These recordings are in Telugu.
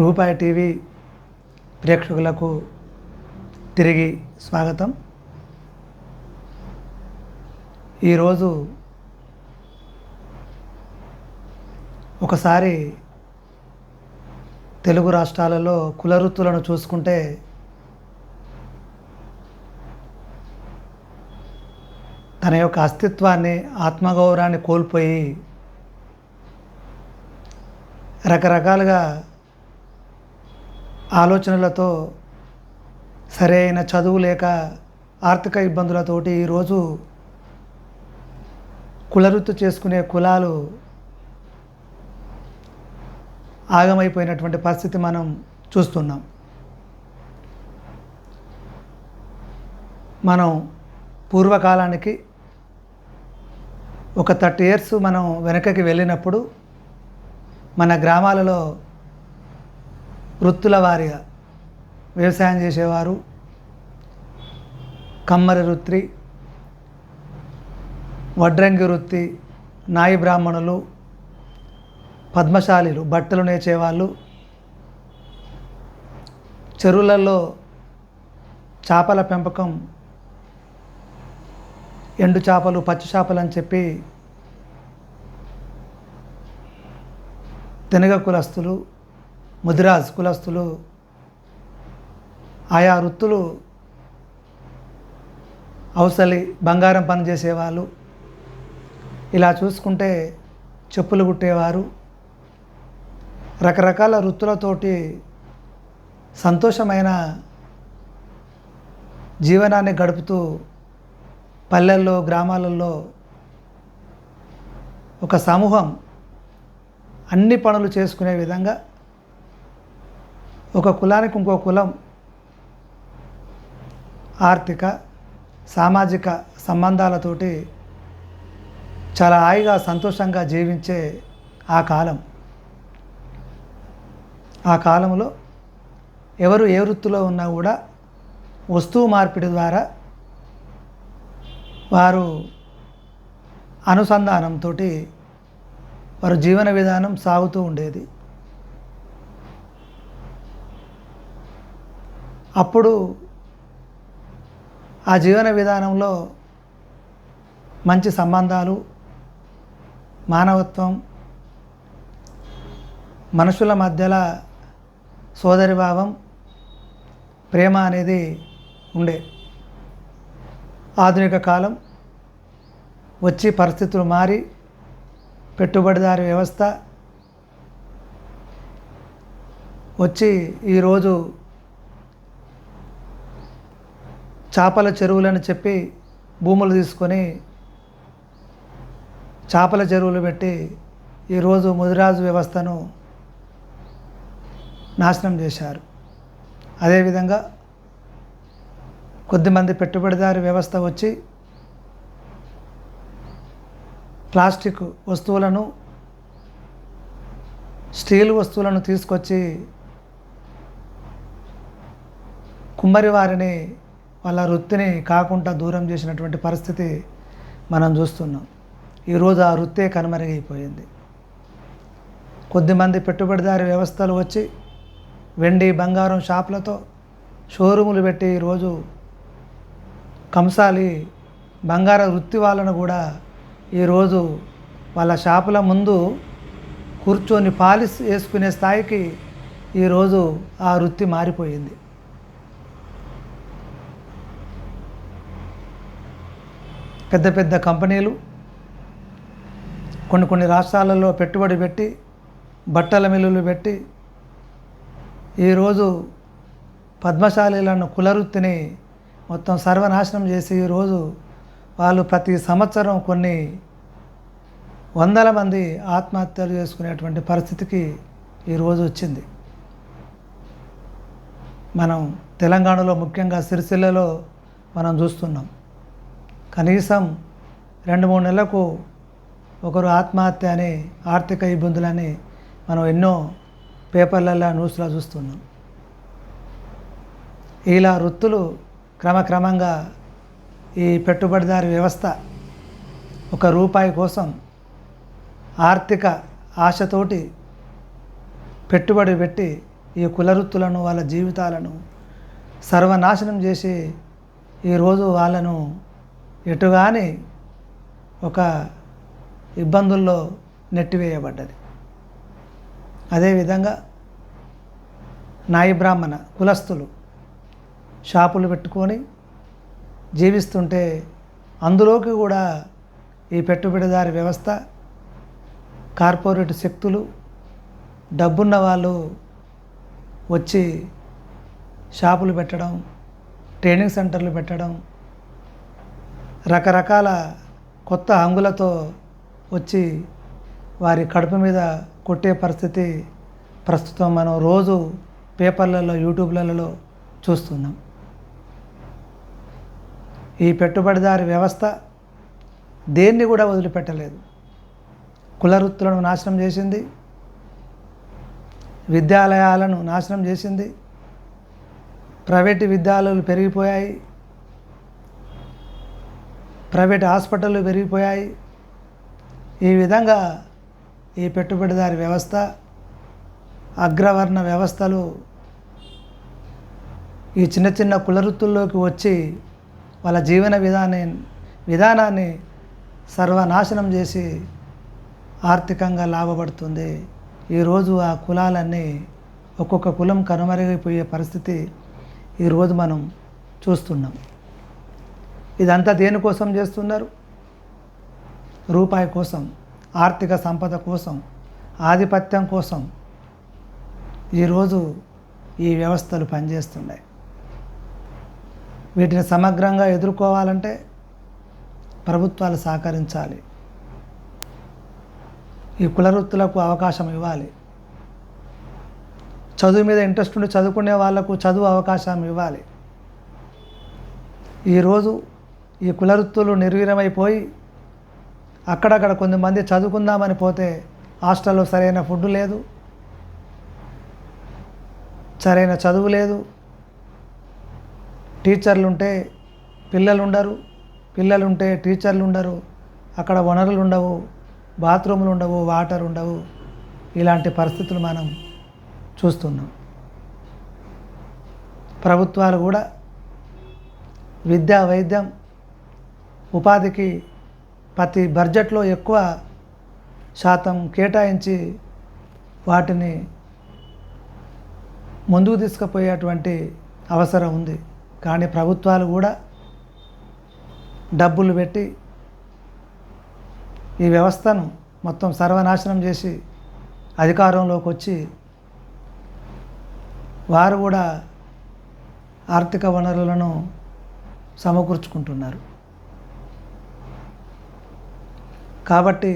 రూపాయి టీవీ ప్రేక్షకులకు తిరిగి స్వాగతం. ఈరోజు ఒకసారి తెలుగు రాష్ట్రాలలో కులవృత్తులను చూసుకుంటే తన యొక్క అస్తిత్వాన్ని ఆత్మగౌరవాన్ని కోల్పోయి రకరకాలుగా ఆలోచనలతో సరైన చదువు లేక ఆర్థిక ఇబ్బందులతోటి ఈరోజు కులవృత్తి చేసుకునే కులాలు ఆగమైపోయినటువంటి పరిస్థితి మనం చూస్తున్నాం. మనం పూర్వకాలానికి ఒక థర్టీ ఇయర్స్ మనం వెనకకి వెళ్ళినప్పుడు మన గ్రామాలలో వృత్తుల వారిగా వ్యవసాయం చేసేవారు. కమ్మరి వృత్తి వడ్రంగి వృత్తి నాయి బ్రాహ్మణులు పద్మశాలీలు బట్టలు నేర్చేవాళ్ళు. చెరువులలో చేపల పెంపకం ఎండు చేపలు పచ్చి చేపలు అని చెప్పి తినగ కులస్తులు ముదిరాజ్ కులస్తులు ఆయా వృత్తులు అవసలి బంగారం పని చేసేవాళ్ళు. ఇలా చూసుకుంటే చెప్పులు కుట్టేవారు. రకరకాల వృత్తులతోటి సంతోషమైన జీవనాన్ని గడుపుతూ పల్లెల్లో గ్రామాలలో ఒక సమూహం అన్ని పనులు చేసుకునే విధంగా ఒక కులానికి ఇంకో కులం ఆర్థిక సామాజిక సంబంధాలతోటి చాలా హాయిగా సంతోషంగా జీవించే ఆ కాలం. ఆ కాలంలో ఎవరు ఏ వృత్తిలో ఉన్నా కూడా వస్తువు మార్పిడి ద్వారా వారు అనుసంధానంతో వారు జీవన విధానం సాగుతూ ఉండేది. అప్పుడు ఆ జీవన విధానంలో మంచి సంబంధాలు మానవత్వం మనుషుల మధ్యలో సోదరిభావం ప్రేమ అనేది ఉండే. ఆధునిక కాలం వచ్చి పరిస్థితులు మారి పెట్టుబడిదారి వ్యవస్థ వచ్చి ఈరోజు చేపల చెరువులని చెప్పి భూములు తీసుకొని చేపల చెరువులు పెట్టి ఈరోజు ముదిరాజు వ్యవస్థను నాశనం చేశారు. అదేవిధంగా కొద్దిమంది పెట్టుబడిదారి వ్యవస్థ వచ్చి ప్లాస్టిక్ వస్తువులను స్టీల్ వస్తువులను తీసుకొచ్చి కుమ్మరి వారిని వాళ్ళ వృత్తిని కాకుండా దూరం చేసినటువంటి పరిస్థితి మనం చూస్తున్నాం. ఈరోజు ఆ వృత్తే కనుమరుగైపోయింది. కొద్దిమంది పెట్టుబడిదారి వ్యవస్థలు వచ్చి వెండి బంగారం షాపులతో షోరూములు పెట్టి ఈరోజు కంసాలి బంగార వృత్తి వాళ్ళను కూడా ఈరోజు వాళ్ళ షాపుల ముందు కూర్చొని పాలిస్ వేసుకునే స్థాయికి ఈరోజు ఆ వృత్తి మారిపోయింది. పెద్ద పెద్ద కంపెనీలు కొన్ని కొన్ని రాష్ట్రాలలో పెట్టుబడి పెట్టి బట్టల మిల్లులు పెట్టి ఈరోజు పద్మశాలీలను కులవృత్తిని మొత్తం సర్వనాశనం చేసి ఈరోజు వాళ్ళు ప్రతి సంవత్సరం కొన్ని వందల మంది ఆత్మహత్యలు చేసుకునేటువంటి పరిస్థితికి ఈరోజు వచ్చింది. మనం తెలంగాణలో ముఖ్యంగా సిరిసిల్లలో మనం చూస్తున్నాం. కనీసం రెండు మూడు నెలలకు ఒకరు ఆత్మహత్య అని ఆర్థిక ఇబ్బందులని మనం ఎన్నో పేపర్లలో న్యూస్లో చూస్తున్నాం. ఇలా వృత్తులు క్రమక్రమంగా ఈ పెట్టుబడిదారి వ్యవస్థ ఒక రూపాయి కోసం ఆర్థిక ఆశతోటి పెట్టుబడి పెట్టి ఈ కులవృత్తులను వాళ్ళ జీవితాలను సర్వనాశనం చేసి ఈరోజు వాళ్ళను ఎటుగాని ఒక ఇబ్బందుల్లో నెట్టివేయబడ్డది. అదేవిధంగా నాయి బ్రాహ్మణ కులస్తులు షాపులు పెట్టుకొని జీవిస్తుంటే అందులోకి కూడా ఈ పెట్టుబడిదారి వ్యవస్థ కార్పొరేట్ శక్తులు డబ్బున్న వాళ్ళు వచ్చి షాపులు పెట్టడం ట్రైనింగ్ సెంటర్లు పెట్టడం రకరకాల కొత్త హంగులతో వచ్చి వారి కడుపు మీద కొట్టే పరిస్థితి ప్రస్తుతం మనం రోజు పేపర్లలో యూట్యూబ్లలో చూస్తున్నాం. ఈ పెట్టుబడిదారి వ్యవస్థ దేన్ని కూడా వదిలిపెట్టలేదు. కులవృత్తులను నాశనం చేసింది. విద్యాలయాలను నాశనం చేసింది. ప్రైవేటు విద్యాలయాలు పెరిగిపోయాయి. ప్రైవేట్ హాస్పిటళ్ళు పెరిగిపోయాయి. ఈ విధంగా ఈ పెట్టుబడిదారి వ్యవస్థ అగ్రవర్ణ వ్యవస్థలు ఈ చిన్న చిన్న కులవృత్తుల్లోకి వచ్చి వాళ్ళ జీవన విధాన్ని విధానాన్ని సర్వనాశనం చేసి ఆర్థికంగా లాభపడుతుంది. ఈరోజు ఆ కులాలన్నీ ఒక్కొక్క కులం కనుమరుగైపోయే పరిస్థితి ఈరోజు మనం చూస్తున్నాం. ఇదంతా దేనికోసం చేస్తున్నారు? రూపాయి కోసం ఆర్థిక సంపద కోసం ఆధిపత్యం కోసం ఈరోజు ఈ వ్యవస్థలు పనిచేస్తున్నాయి. వీటిని సమగ్రంగా ఎదుర్కోవాలంటే ప్రభుత్వాలు సహకరించాలి. ఈ కులవృత్తులకు అవకాశం ఇవ్వాలి. చదువు మీద ఇంట్రెస్ట్ ఉండి చదువుకునే వాళ్ళకు చదువు అవకాశం ఇవ్వాలి. ఈరోజు ఈ కులవృత్తులు నిర్వీరమైపోయి అక్కడక్కడ కొంతమంది చదువుకుందామని పోతే హాస్టల్లో సరైన ఫుడ్ లేదు సరైన చదువు లేదు. టీచర్లు ఉంటే పిల్లలు ఉండరు పిల్లలు ఉంటే టీచర్లు ఉండరు అక్కడ వనరులు ఉండవు బాత్రూములు ఉండవు వాటర్ ఉండవు ఇలాంటి పరిస్థితులు మనం చూస్తున్నాం. ప్రభుత్వాలు కూడా విద్యా వైద్యం ఉపాధికి ప్రతి బడ్జెట్లో ఎక్కువ శాతం కేటాయించి వాటిని ముందుకు తీసుకుపోయేటువంటి అవసరం ఉంది. కానీ ప్రభుత్వాలు కూడా డబ్బులు పెట్టి ఈ వ్యవస్థను మొత్తం సర్వనాశనం చేసి అధికారంలోకి వచ్చి వారు కూడా ఆర్థిక వనరులను సమకూర్చుకుంటున్నారు. కాబట్టి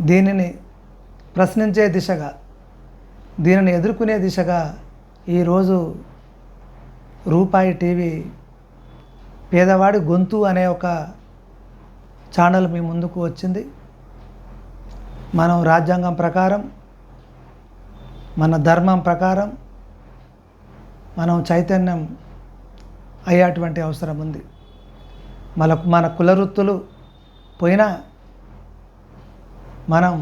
దీనిని ప్రశ్నించే దిశగా దీనిని ఎదుర్కొనే దిశగా ఈరోజు రూపాయి టీవీ పేదవాడి గొంతు అనే ఒక ఛానల్ మీ ముందుకు వచ్చింది. మనం రాజ్యాంగం ప్రకారం మన ధర్మం ప్రకారం మనం చైతన్యం అయ్యేటువంటి అవసరం ఉంది. మన మన కులవృత్తులు పోయినా మనం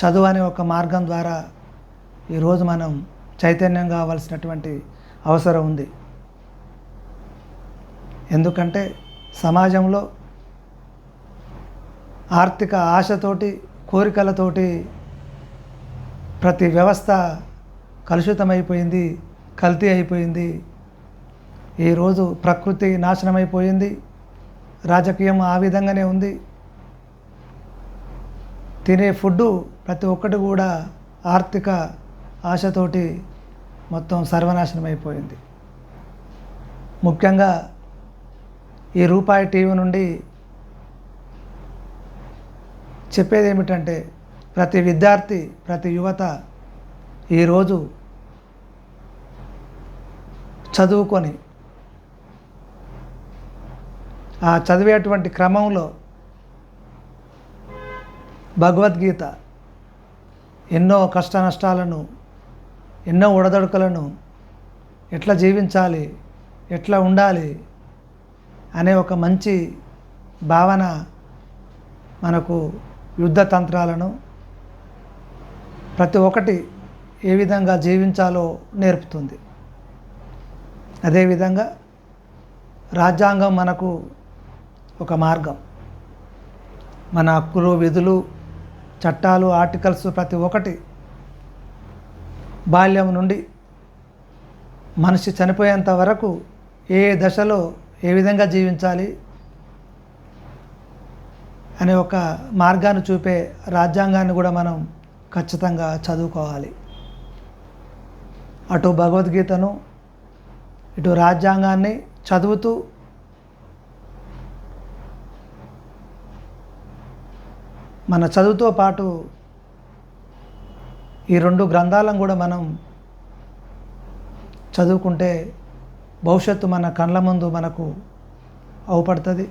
చదువు అనే ఒక మార్గం ద్వారా ఈరోజు మనం చైతన్యం కావాల్సినటువంటి అవసరం ఉంది. ఎందుకంటే సమాజంలో ఆర్థిక ఆశతోటి కోరికలతోటి ప్రతి వ్యవస్థ కలుషితమైపోయింది కల్తీ అయిపోయింది. ఈరోజు ప్రకృతి నాశనమైపోయింది రాజకీయం ఆ విధంగానే ఉంది. తినే ఫుడ్డు ప్రతి ఒక్కటి కూడా ఆర్థిక ఆశతోటి మొత్తం సర్వనాశనం అయిపోయింది ముఖ్యంగా ఈ రూపాయి టీవీ నుండి చెప్పేది ఏమిటంటే ప్రతి విద్యార్థి ప్రతి యువత ఈరోజు చదువుకొని ఆ చదివేటువంటి క్రమంలో భగవద్గీత ఎన్నో కష్ట నష్టాలను ఎన్నో ఉడదడుకలను ఎట్లా జీవించాలి ఎట్లా ఉండాలి అనే ఒక మంచి భావన మనకు యుద్ధ తంత్రాలను ప్రతి ఒక్కటి ఏ విధంగా జీవించాలో నేర్పుతుంది. అదేవిధంగా రాజ్యాంగం మనకు ఒక మార్గం. మన హక్కులు విధులు చట్టాలు ఆర్టికల్స్ ప్రతి ఒక్కటి బాల్యం నుండి మనిషి చనిపోయేంత వరకు ఏ దశలో ఏ విధంగా జీవించాలి అనే ఒక మార్గాన్ని చూపే రాజ్యాంగాన్ని కూడా మనం ఖచ్చితంగా చదువుకోవాలి. అటు భగవద్గీతను ఇటు రాజ్యాంగాన్ని చదువుతూ మన చదువుతో పాటు ఈ రెండు గ్రంథాలను కూడా మనం చదువుకుంటే భవిష్యత్తు మన కళ్ళ ముందు మనకు అవుపడుతుంది.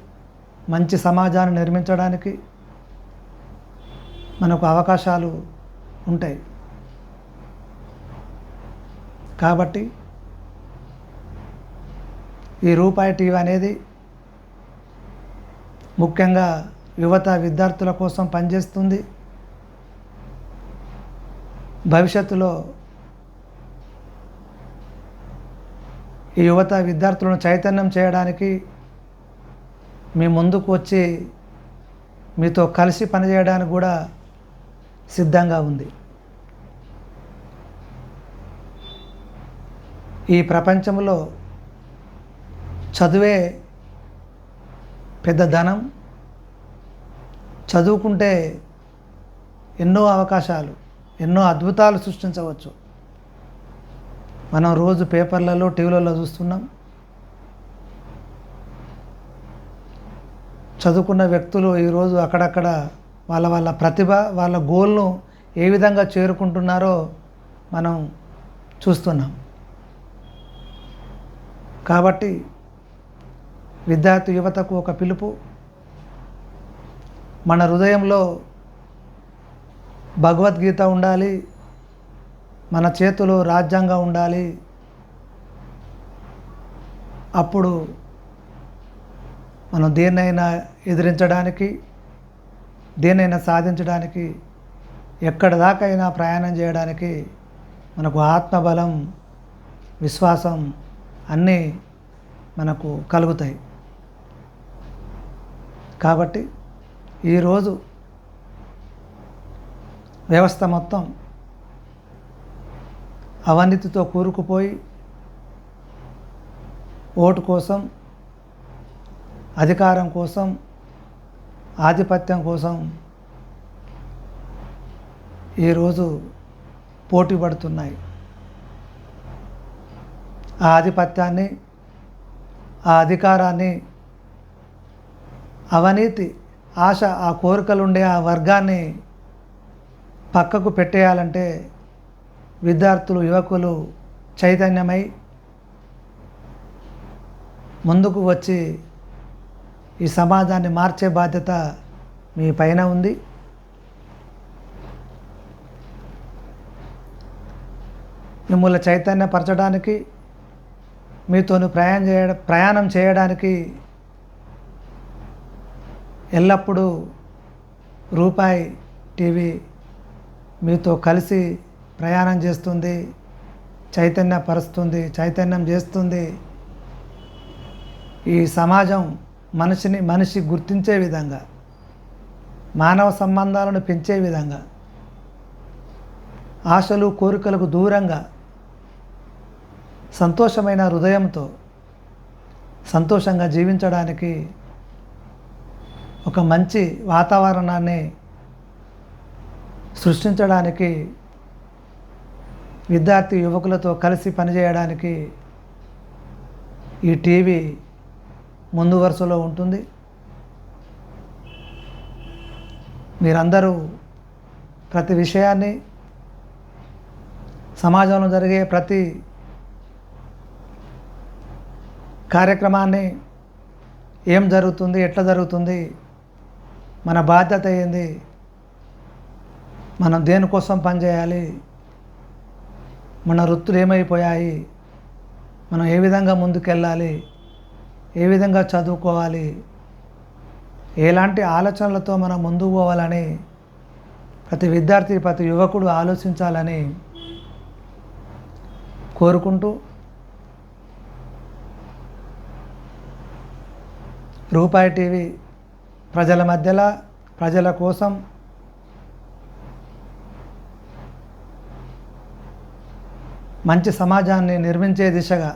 మంచి సమాజాన్ని నిర్మించడానికి మనకు అవకాశాలు ఉంటాయి. కాబట్టి ఈ రూపాయి టీవీ అనేది ముఖ్యంగా యువత విద్యార్థుల కోసం పనిచేస్తుంది. భవిష్యత్తులో ఈ యువత విద్యార్థులను చైతన్యం చేయడానికి మీ ముందుకు వచ్చి మీతో కలిసి పనిచేయడానికి కూడా సిద్ధంగా ఉంది. ఈ ప్రపంచంలో చదువే పెద్ద ధనం. చదువుకుంటే ఎన్నో అవకాశాలు ఎన్నో అద్భుతాలు సృష్టించవచ్చు. మనం రోజు పేపర్లలో టీవీలలో చూస్తున్నాం. చదువుకున్న వ్యక్తులు ఈరోజు అక్కడక్కడ వాళ్ళ వాళ్ళ ప్రతిభ వాళ్ళ గోల్ను ఏ విధంగా చేరుకుంటున్నారో మనం చూస్తున్నాం. కాబట్టి విద్యార్థి యువతకు ఒక పిలుపు. మన హృదయంలో భగవద్గీత ఉండాలి మన చేతిలో రాజ్యాంగం ఉండాలి. అప్పుడు మనం దేన్నైనా ఎదిరించడానికి దేన్నైనా సాధించడానికి ఎక్కడ దాకైనా ప్రయాణం చేయడానికి మనకు ఆత్మబలం విశ్వాసం అన్నీ మనకు కలుగుతాయి. కాబట్టి ఈరోజు వ్యవస్థ మొత్తం అవినీతితో కూరుకుపోయి ఓటు కోసం అధికారం కోసం ఆధిపత్యం కోసం ఈరోజు పోటీ పడుతున్నాయి. ఆ ఆధిపత్యాన్ని ఆ అధికారాన్ని అవినీతి ఆశ ఆ కోరికలు ఉండే ఆ వర్గాన్ని పక్కకు పెట్టేయాలంటే విద్యార్థులు యువకులు చైతన్యమై ముందుకు వచ్చి ఈ సమాజాన్ని మార్చే బాధ్యత మీ పైన ఉంది. మిమ్మల్ని చైతన్యపరచడానికి మీతోను ప్రయాణం చేయ ప్రయాణం చేయడానికి ఎల్లప్పుడూ రూపాయి టీవీ మీతో కలిసి ప్రయాణం చేస్తుంది చైతన్యపరుస్తుంది చైతన్యం చేస్తుంది. ఈ సమాజం మనిషిని మనిషి గుర్తించే విధంగా మానవ సంబంధాలను పెంచే విధంగా ఆశలు కోరికలకు దూరంగా సంతోషమైన హృదయంతో సంతోషంగా జీవించడానికి ఒక మంచి వాతావరణాన్ని సృష్టించడానికి విద్యార్థి యువకులతో కలిసి పనిచేయడానికి ఈ టీవీ ముందు వరుసలో ఉంటుంది. మీరందరూ ప్రతి విషయాన్ని సమాజంలో జరిగే ప్రతి కార్యక్రమాన్ని ఏం జరుగుతుంది ఎట్లా జరుగుతుంది మన బాధ్యత ఏంది? మనం దేనికోసం పనిచేయాలి? మన వృత్తులు ఏమైపోయాయి? మనం ఏ విధంగా ముందుకెళ్ళాలి? ఏ విధంగా చదువుకోవాలి? ఎలాంటి ఆలోచనలతో మనం ముందుకు పోవాలని ప్రతి విద్యార్థి ప్రతి యువకుడు ఆలోచించాలని కోరుకుంటూ రూపాయి టీవీ ప్రజల మధ్యలో ప్రజల కోసం మంచి సమాజాన్ని నిర్మించే దిశగా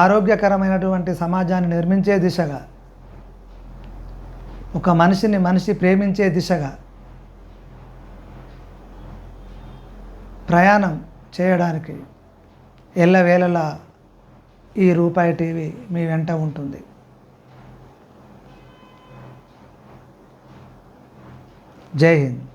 ఆరోగ్యకరమైనటువంటి సమాజాన్ని నిర్మించే దిశగా ఒక మనిషిని మనిషి ప్రేమించే దిశగా ప్రయాణం చేయడానికి ఎల్లవేళలా ఈ రూపాయి టీవీ మీ వెంట ఉంటుంది. जय हिंद।